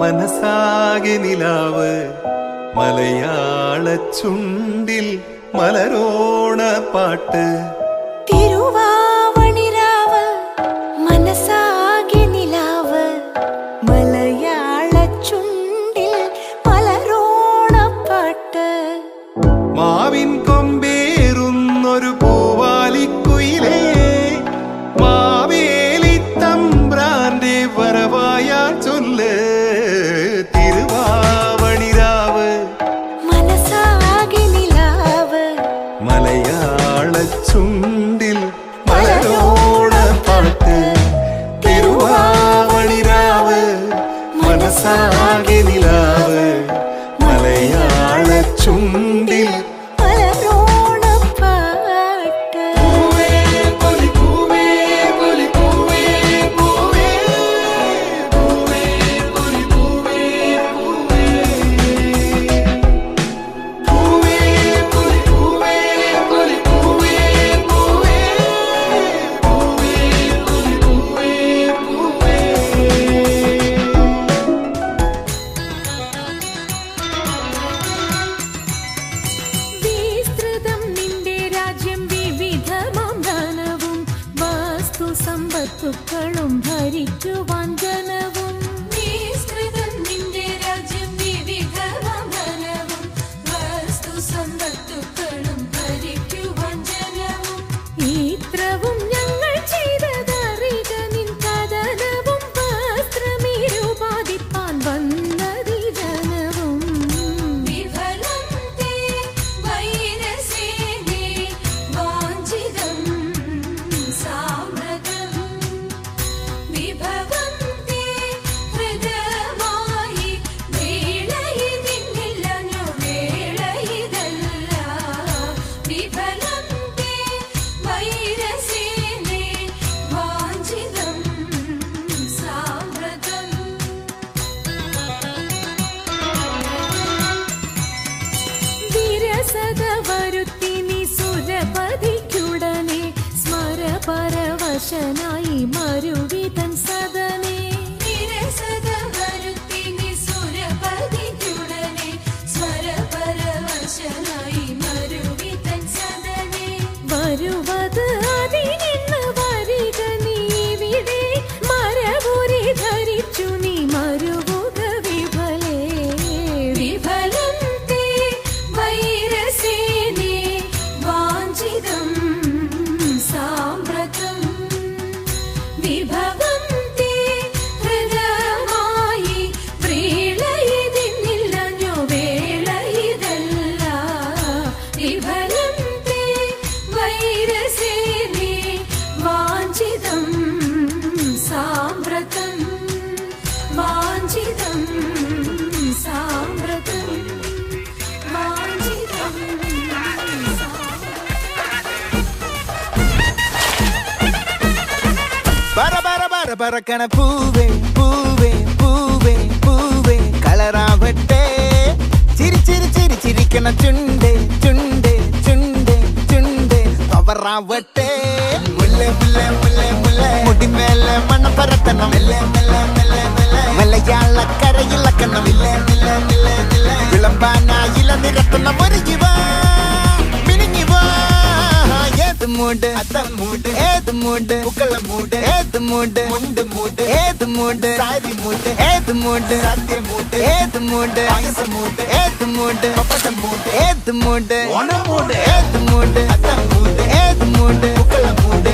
മനസ്സാകെ നിലാവ് മലയാള ചുണ്ടിൽ മലരോണ പാട്ട്. തിരുവാവണിരാവ് മലയാള സമ്പത്തുക്കളും ഭരിച്ചു വഞ്ചനവും നിന്റെ രാജ്യം വിവിധ വന്ദനവും. വസ്തു സമ്പത്തുക്കളും സ്മരപരവശനായി മരുവിതൻ സദനെ. വിരസത വരുത്തി നീ സുരപതിക്കുടനെ സ്മരപരവശനായി മരുവിതൻ സദനെ. വരുവത് പരക്കണ പൂവേ പൂവേ പൂവേ പൂവേ. കളറാവട്ടെ. ചിരി ചിരി ചിരി ചിരിക്കണ ചുണ്ടേ ചുണ്ടേ ചുണ്ടേ ചുണ്ടേ. പവറാവട്ടെ മുല്ലേ മുല്ലേ മുല്ലേ മുല്ലേ. മുടിമേലെ മണം പരത്തണം മെല്ലെ മെല്ലെ മെല്ലെ മെല്ലെ. മലയാള കരയിളക്കണം വിളമ്പാനായില നിരത്തണം. ഒരു ജീവൻ மூடு அத்தம் மூடு ஏது மூடு புக்கல மூடு ஏது மூடு முண்டு மூடு ஏது மூடு சாரி மூடு ஏது மூடு சத்திய மூடு ஏது மூடு அயச மூடு ஏது மூடு பப்பச மூடு ஏது மூடு ஒன மூடு ஏது மூடு அத்தம் மூடு ஏது மூடு புக்கல மூடு